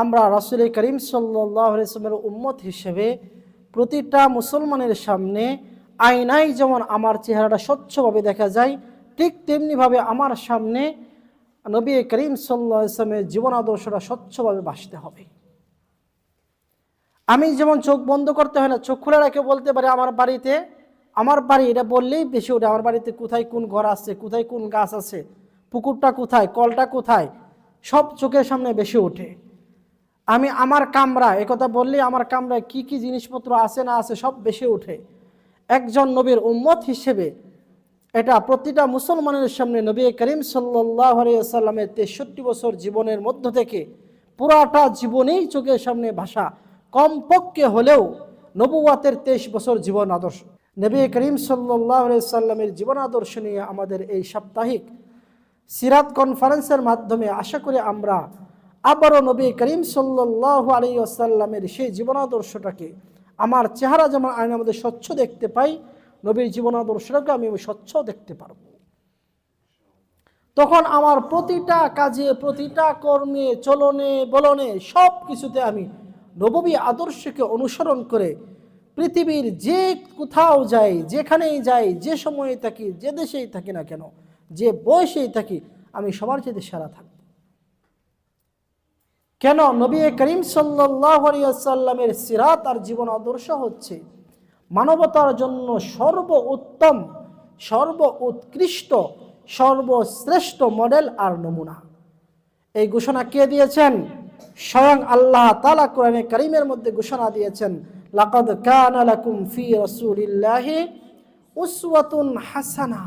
আমরা রাসুল করিম সাল্লামের উম্মত হিসেবে প্রতিটা মুসলমানের সামনে আয়নায় যেমন আমার চেহারাটা স্বচ্ছভাবে দেখা যায়, ঠিক তেমনিভাবে আমার সামনে নবী করিম সাল্লা ইসলামের জীবন আদর্শটা স্বচ্ছভাবে বাসতে হবে। আমি যেমন চোখ বন্ধ করতে হয় না, চোখ খুলে রেখে বলতে পারি, আমার বাড়িতে, আমার বাড়ি, এটা বললেই বেশি ওঠে, আমার বাড়িতে কোথায় কোন ঘর আছে, কোথায় কোন গাছ আছে, পুকুরটা কোথায়, কলটা কোথায়? সব চোখের সামনে বেশি ওঠে। আমি আমার কামরা একথা বললেই আমার কামরায় কি কি জিনিসপত্র আছে না আছে সব বেশি ওঠে। একজন নবীর উম্মত হিসেবে এটা প্রতিটা মুসলমানের সামনে নবী করিম সাল্লামের তেষট্টি বছর জীবনের মধ্য থেকে পুরাটা জীবনেই চোখের সামনে ভাষা। কমপক্ষে হলেও নবুয়াতের তেইশ বছর জীবন আদর্শ। নবী করিম সাল্লাহ সাল্লামের জীবন আদর্শ নিয়ে আমাদের এই সাপ্তাহিক সিরাত কনফারেন্সের মাধ্যমে আশা করি আমরা আবারও নবী করিম সাল্লাহ আলী আসাল্লামের সেই জীবনাদর্শটাকে, আমার চেহারা যেমন আইনের আমাদের স্বচ্ছ দেখতে পাই, নবীর জীবনাদর্শটাকে আমি স্বচ্ছ দেখতে পারব। তখন আমার প্রতিটা কাজে, প্রতিটা কর্মে, চলনে, বলনে সব কিছুতে আমি নববী আদর্শকে অনুসরণ করে পৃথিবীর যে কোথাও যাই, যেখানেই যাই, যে সময়ে থাকি, যে দেশেই থাকি না কেন, যে বয়সেই থাকি, আমি সবার চেয়ে সেরা থাকব কেন নবী করিম সাল্লামের সিরাত আর জীবন আদর্শ হচ্ছে? মানবতার জন্য সর্ব উত্তম সর্ব উৎকৃষ্ট সর্বশ্রেষ্ঠ মডেল আর নমুনা। এই ঘোষণা কে দিয়েছেন? স্বয়ং আল্লাহ তালা কোরআনে করিমের মধ্যে ঘোষণা দিয়েছেন, লাকাদ কানা লাকুম ফি রাসূলিল্লাহি উসওয়াতুন হাসানা।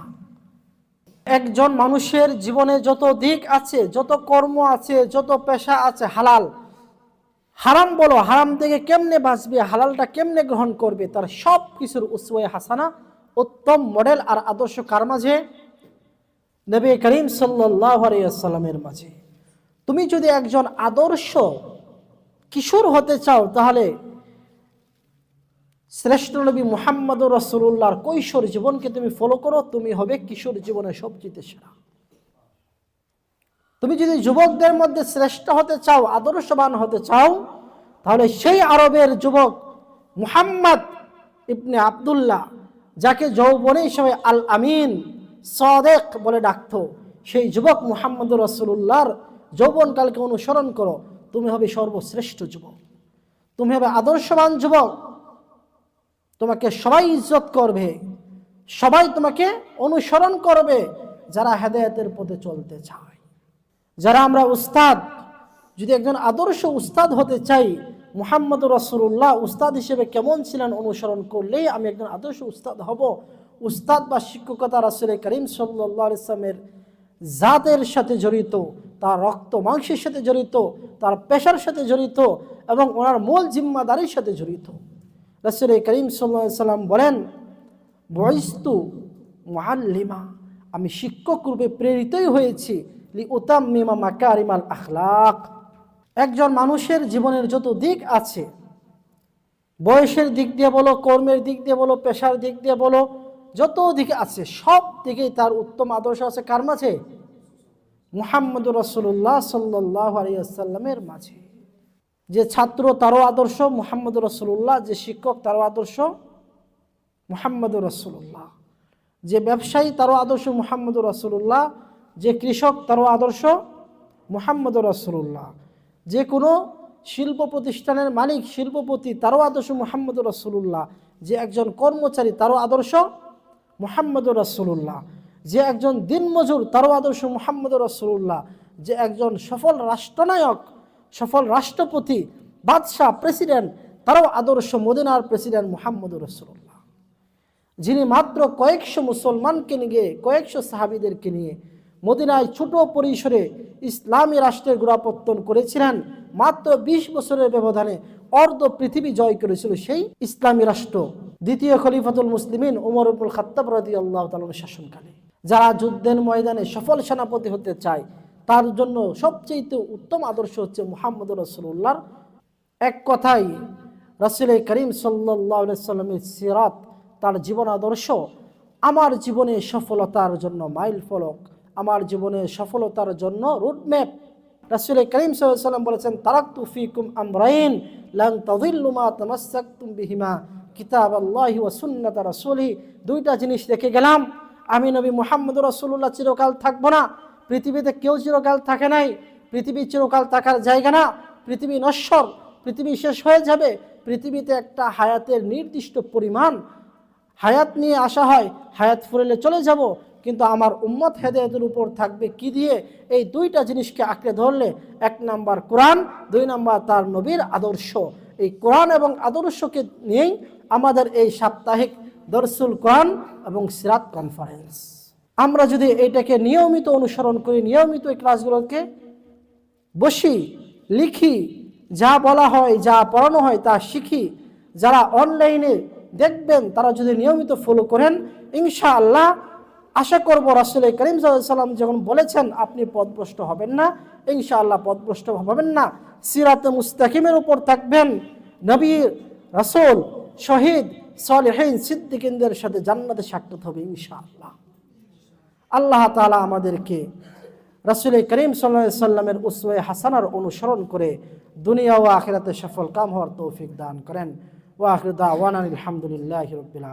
একজন মানুষের জীবনে যত দিক আছে, যত কর্ম আছে, যত পেশা আছে হালাল, হারাম বলো, হারাম থেকে কেমনে বাঁচবে, হালালটা কেমনে গ্রহণ করবে, তার সব কিছুর উসওয়ায় হাসানা উত্তম মডেল আর আদর্শ কার মাঝে? নবী করিম সাল্লামের মাঝে। তুমি যদি একজন আদর্শ কিশোর হতে চাও, তাহলে শ্রেষ্ঠ নবী মুহাম্মদ রসুল্লাহর কৈশোর জীবনকে তুমি ফলো করো, তুমি হবে কিশোর জীবনে সবচেয়ে সেরা। তুমি যদি যুবকদের মধ্যে শ্রেষ্ঠ হতে চাও, আদর্শবান হতে চাও, তাহলে সেই আরবের যুবক মুহাম্মদ ইবনে আবদুল্লাহ, যাকে যৌবনে সবাই আল আমিন সদেক বলে ডাকত, সেই যুবক মুহাম্মদ রসুল্লাহর যৌবনকালকে অনুসরণ করো, তুমি হবে সর্বশ্রেষ্ঠ যুবক। তুমি হবে আদর্শবান যুবক। তোমাকে সবাই ইজ্জত করবে, সবাই তোমাকে অনুসরণ করবে যারা হেদায়তের পথে চলতে চায়। যারা আমরা উস্তাদ, যদি একজন আদর্শ উস্তাদ হতে চাই মুহাম্মদ রসুল্লাহ উস্তাদ হিসেবে কেমন ছিলেন অনুসরণ করলেই আমি একজন আদর্শ উস্তাদ হব। উস্তাদ বা শিক্ষকতা রাসুল করিম সাল্লা ইসলামের জাতের সাথে জড়িত, তার রক্ত মাংসের সাথে জড়িত, তার পেশার সাথে জড়িত এবং ওনার মূল জিম্মাদারির সাথে জড়িত। রসুল করিম সাল্লাম বলেন বয়স্তু মহাল্লিমা আমি শিক্ষক রূপে প্রেরিতই হয়েছি, লি উতাম মিমা মাকারিমাল আখলাক। একজন মানুষের জীবনের যত দিক আছে, বয়সের দিক দিয়ে বলো, কর্মের দিক দিয়ে বলো, পেশার দিক দিয়ে বলো, যত দিক আছে, সব দিকেই তার উত্তম আদর্শ আছে। কার মাঝে? মুহাম্মদ রসুল্লাহ সাল্লাহ আলিয়াল্লামের মাঝে। যে ছাত্র, তারও আদর্শ মুহাম্মদ রসুল্লাহ যে শিক্ষক, তারও আদর্শ মুহাম্মদ রসুল্লাহ যে ব্যবসায়ী, তারও আদর্শ মুহাম্মদ রসুল্লাহ যে কৃষক, তারও আদর্শ মুহাম্মদ রসুল্লাহ যে কোনো শিল্প প্রতিষ্ঠানের মালিক, শিল্পপতি, তারও আদর্শ মুহাম্মদ রসুল্লাহ যে একজন কর্মচারী, তারও আদর্শ মুহাম্মদ রসুল্লাহ যে একজন দিনমজুর, তারও আদর্শ মুহাম্মদ রসুল্লাহ যে একজন সফল রাষ্ট্রনায়ক সফল রাষ্ট্রপতি, বাদশাহ, প্রেসিডেন্ট, তারাও আদর্শ মদিনার প্রেসিডেন্ট মুহাম্মদ রসুল্লাহ যিনি মাত্র কয়েকশো মুসলমানকে নিয়ে, কয়েকশো সাহাবিদেরকে নিয়ে মদিনায় ছোট পরিসরে ইসলামী রাষ্ট্রের গোড়াপত্তন করেছিলেন, মাত্র ২০ বছরের ব্যবধানে অর্ধ পৃথিবী জয় করেছিল সেই ইসলামী রাষ্ট্র। দ্বিতীয় খলিফাতুল মুসলিমিন আব্দুল খাত্তাব রাদি আল্লাহ তালন শাসনকালে, যারা যুদ্ধের ময়দানে সফল সেনাপতি হতে চায় তার জন্য সবচেয়ে উত্তম আদর্শ হচ্ছে মুহাম্মদ রসুল্লাহর এক কথাই রসুল করিম সাল্লাহ সাল্লামের সিরাত তার জীবন আদর্শ। আমার জীবনে সফলতার জন্য মাইল ফলক, আমার জীবনে সফলতার জন্য রুটম্যাপ রাসুল করিম সাল্লাম বলেছেন তারাক তুফিকুম আমরাইন লাং বিহিমা। কিতাব আল্লাহি ওয়া সুন্নাত রাসূলি দুইটা জিনিস রেখে গেলাম। আমি নবী মুহাম্মদ রাসূলুল্লাহ চিরকাল থাকব না। পৃথিবীতে কেউ চিরকাল থাকে নাই, পৃথিবী চিরকাল থাকার জায়গা না, পৃথিবী নশ্বর, পৃথিবী শেষ হয়ে যাবে, পৃথিবীতে একটা হায়াতের নির্দিষ্ট পরিমাণ। হায়াত নিয়ে আসা হয়, হায়াত ফুরেলে চলে যাব, কিন্তু আমার উম্মত হেদায়তের উপর থাকবে কি দিয়ে? এই দুইটা জিনিসকে আঁকড়ে ধরলে, এক নাম্বার কোরআন, দুই নাম্বার তার নবীর আদর্শ। এই কোরআন এবং আদর্শকে নিয়েই আমাদের এই সাপ্তাহিক দরসুল কোরআন এবং সিরাত কনফারেন্স। আমরা যদি এটাকে নিয়মিত অনুসরণ করি, নিয়মিত এই ক্লাসগুলোকে বসি, লিখি, যা বলা হয়, যা পড়ানো হয় তা শিখি, যারা অনলাইনে দেখবেন, তারা যদি নিয়মিত ফলো করেন, ইনশাআল্লাহ আশা করব রাসুল করিম সাল্লাম যখন বলেছেন, আপনি পদভ্রষ্ট হবেন না, ইনশাআল্লাহ পদভ্রষ্ট হবেন না। সিরাতে মুস্তাকিমের উপর থাকবেন নবীর রাসুল, শহীদ, সলেহীন, সিদ্দিকিনদের সাথে জান্নাতে সাক্ষাৎ হবে ইনশাআল্লাহ। আল্লাহ তালা আমাদেরকে রাসুল করিম সাল্লা সাল্লামের উসওয়ে হাসানার অনুসরণ করে দুনিয়া ও আখিরাতে সফল কাম হওয়ার তৌফিক দান করেন। ও আখরদা ওয়ান আলহামদুলিল্লাহ রবিল